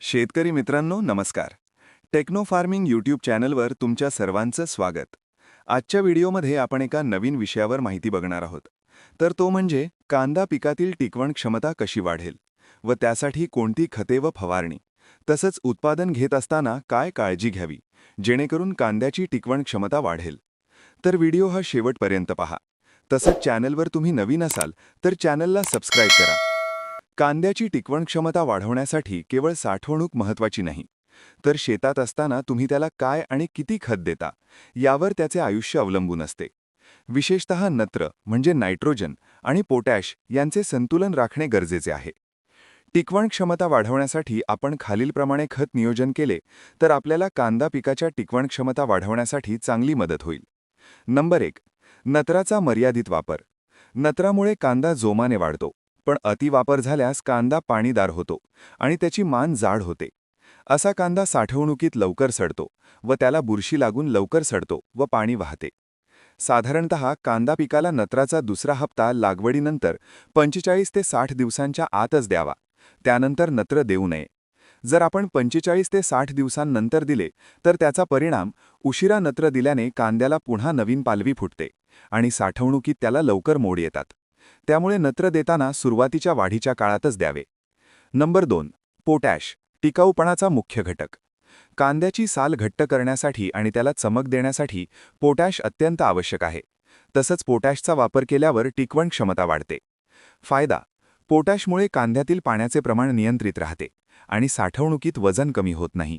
शेतकरी मित्रांनो नमस्कार. टेक्नो फार्मिंग यूट्यूब चॅनलवर तुमच्या सर्वांचं स्वागत. आजच्या व्हिडिओमध्ये आपण एका नवीन विषयावर माहिती बघणार आहोत. तर तो म्हणजे कांदा पिकातील टिकवण क्षमता कशी वाढेल व त्यासाठी कोणती खते व फवारणी. तसंच उत्पादन घेत असताना काय काळजी घ्यावी जेणेकरून कांद्याची टिकवण क्षमता वाढेल. तर व्हिडिओ हा शेवटपर्यंत पहा. तसंच चॅनलवर तुम्ही नवीन असाल तर चॅनलला सबस्क्राईब करा. कांद्याची टिकवण क्षमता वाढवण्यासाठी केवळ साठवणूक महत्वाची नाही. तर शेतात असताना तुम्ही त्याला काय आणि किती खत देता यावर त्याचे आयुष्य अवलंबून असते. विशेषतः नत्र म्हणजे नायट्रोजन आणि पोटॅश यांचे संतुलन राखणे गरजेचे आहे. टिकवण क्षमता वाढवण्यासाठी आपण खालीलप्रमाणे खत नियोजन केले तर आपल्याला कांदा पिकाच्या टिकवण क्षमता वाढवण्यासाठी चांगली मदत होईल. नंबर एक नत्राचा मर्यादित वापर. नत्रामुळे कांदा जोमाने वाढतो. पण अतिवापर झाल्यास कांदा पाणीदार होतो आणि त्याची मान जाड होते. असा कांदा साठवणुकीत लवकर सडतो व त्याला बुरशी लागून लवकर सडतो व पाणी वाहते. साधारणत कांदा पिकाला नत्राचा दुसरा हप्ता लागवडीनंतर पंचेचाळीस ते साठ दिवसांच्या आतच द्यावा. त्यानंतर नत्र देऊ नये. जर आपण पंचेचाळीस ते साठ दिवसांनंतर दिले तर त्याचा परिणाम उशिरा नत्र दिल्याने कांद्याला पुन्हा नवीन पालवी फुटते आणि साठवणुकीत त्याला लवकर मोड येतात. त्यामुळे नत्र देताना सुरुवातीच्या वाढीच्या काळातच द्यावे. नंबर दोन पोटॅश टिकाऊपणाचा मुख्य घटक. कांद्याची साल घट्ट करण्यासाठी आणि त्याला चमक देण्यासाठी पोटॅश अत्यंत आवश्यक आहे. तसंच पोटॅशचा वापर केल्यावर टिकवण क्षमता वाढते. फायदा पोटॅशमुळे कांद्यातील पाण्याचे प्रमाण नियंत्रित राहते आणि साठवणुकीत वजन कमी होत नाही.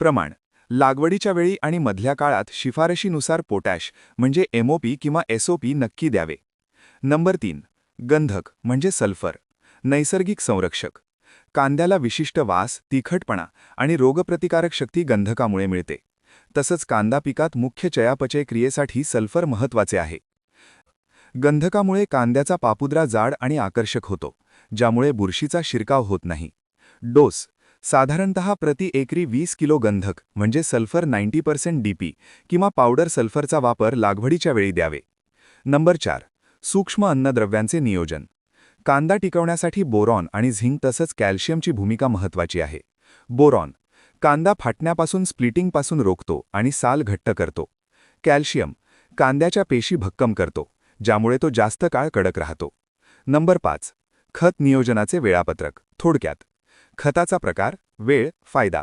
प्रमाण लागवडीच्या वेळी आणि मधल्या काळात शिफारशीनुसार पोटॅश म्हणजे एमओपी किंवा एसओपी नक्की द्यावे. नंबर तीन गंधक म्हणजे सल्फर नैसर्गिक संरक्षक. कांद्याला विशिष्ट वास तिखटपणा आणि रोगप्रतिकारक शक्ती गंधकामुळे मिळते. तसंच कांदा पिकात मुख्य चयापचय क्रियेसाठी सल्फर महत्त्वाचे आहे. गंधकामुळे कांद्याचा पापुद्रा जाड आणि आकर्षक होतो ज्यामुळे बुरशीचा शिरकाव होत नाही. डोस साधारणत प्रति एकरी वीस किलो गंधक म्हणजे सल्फर नाईन्टी पर्सेंट डीपी किंवा पावडर सल्फरचा वापर लागवडीच्या वेळी द्यावे. नंबर चार सूक्ष्म अन्नद्रव्यांचे नियोजन. कांदा टिकवण्यासाठी बोरॉन आणि झिंक तसंच कॅल्शियमची भूमिका महत्वाची आहे. बोरॉन कांदा फाटण्यापासून स्प्लिटिंगपासून रोखतो आणि साल घट्ट करतो. कॅल्शियम कांद्याच्या पेशी भक्कम करतो ज्यामुळे तो जास्त काळ कडक राहतो. नंबर पाच खत नियोजनाचे वेळापत्रक थोडक्यात. खताचा प्रकार वेळ फायदा.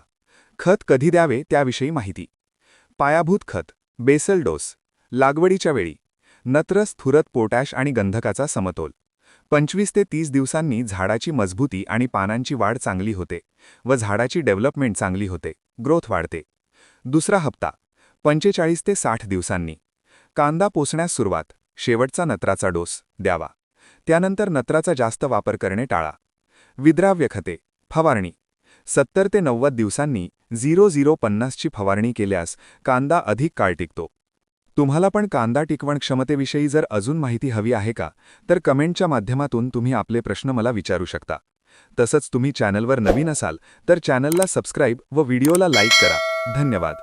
खत कधी द्यावे त्याविषयी माहिती. पायाभूत खत बेसल डोस लागवडीच्या वेळी. नत्र स्फुरत पोटॅश आणि गंधकाचा समतोल. पंचवीस ते तीस दिवसांनी झाडाची मजबूती आणि पानांची वाढ चांगली होते व झाडाची डेव्हलपमेंट चांगली होते. ग्रोथ वाढते. दुसरा हप्ता पंचेचाळीस ते साठ दिवसांनी. कांदा पोसण्यास सुरुवात शेवटचा नत्राचा डोस द्यावा. त्यानंतर नत्राचा जास्त वापर करणे टाळा. विद्राव्य खते फवारणी. सत्तर ते नव्वद दिवसांनी झिरो झिरो पन्नासची फवारणी केल्यास कांदा अधिक काळ टिकतो. तुम्हाला पण कांदा टिकवण क्षमतेविषयी जर अजून माहिती हवी आहे का तर कमेंटच्या माध्यमातून तुम्ही आपले प्रश्न मला विचारू शकता. तसंच तुम्ही चॅनलवर नवीन असाल तर चॅनलला सबस्क्राईब व व्हिडिओला लाईक करा. धन्यवाद.